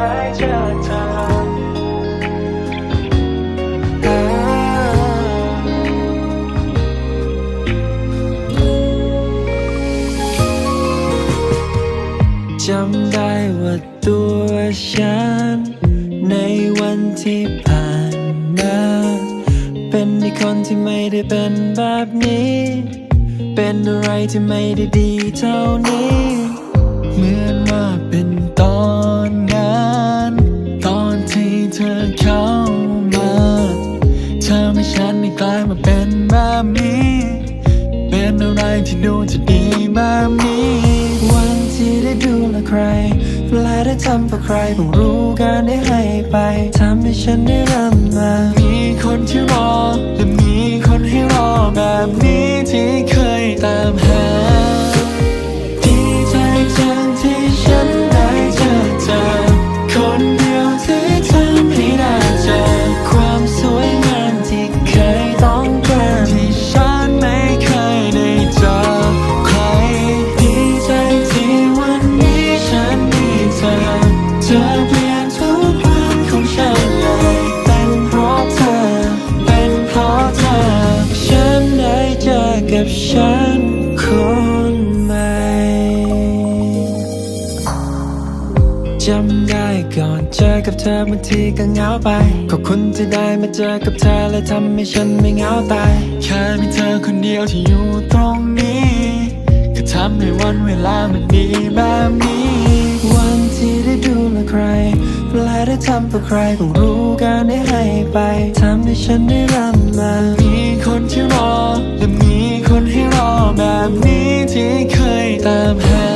ได้เจอเธอจำได้ว่าตัวฉัน ในวันที่ผ่านมาเป็นอีคนที่ไม่ได้เป็นแบบนี้ เป็นอะไรที่ไม่ได้ดีเท่านี้ เหมือนว่าเป็น ธอเข้ามาเธอไม่ฉันได้กลายมาเป็นแบบนี้ เป็นอะไรที่ดูจะดีแบบนี้ วันที่ได้ดูแลใครและได้ทำเพื่อใครเพิ่งรู้การได้ให้ไปทำให้ฉันได้ริ่มมามีคนที่รอและมีคนให้รอแบบนี้ที่เคยตามหาำได้ก่อนเจอกับเธอบางทีก็เหงาไป ขอบคุณที่ได้มาเจอกับเธอและทำให้ฉันไม่เหงาตาย แค่มีเธอคนเดียวที่อยู่ตรงนี้ ก็ทำให้วันเวลามันดีแบบนี้ วันที่ได้ดูแลใคร และได้ทำเพื่อใครเพิ่งรู้การได้ให้ไปทำให้ฉันได้รำมามีคนที่รอและมีคนให้รอแบบนี้ที่เคยตามหา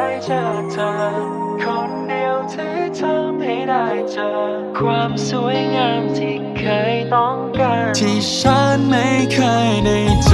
ายเจอเธอ คนเดียวที่ทำให้ได้เจอ ความสวยงามที่เคยต้องการ ที่ฉันไม่เคยได้เจอ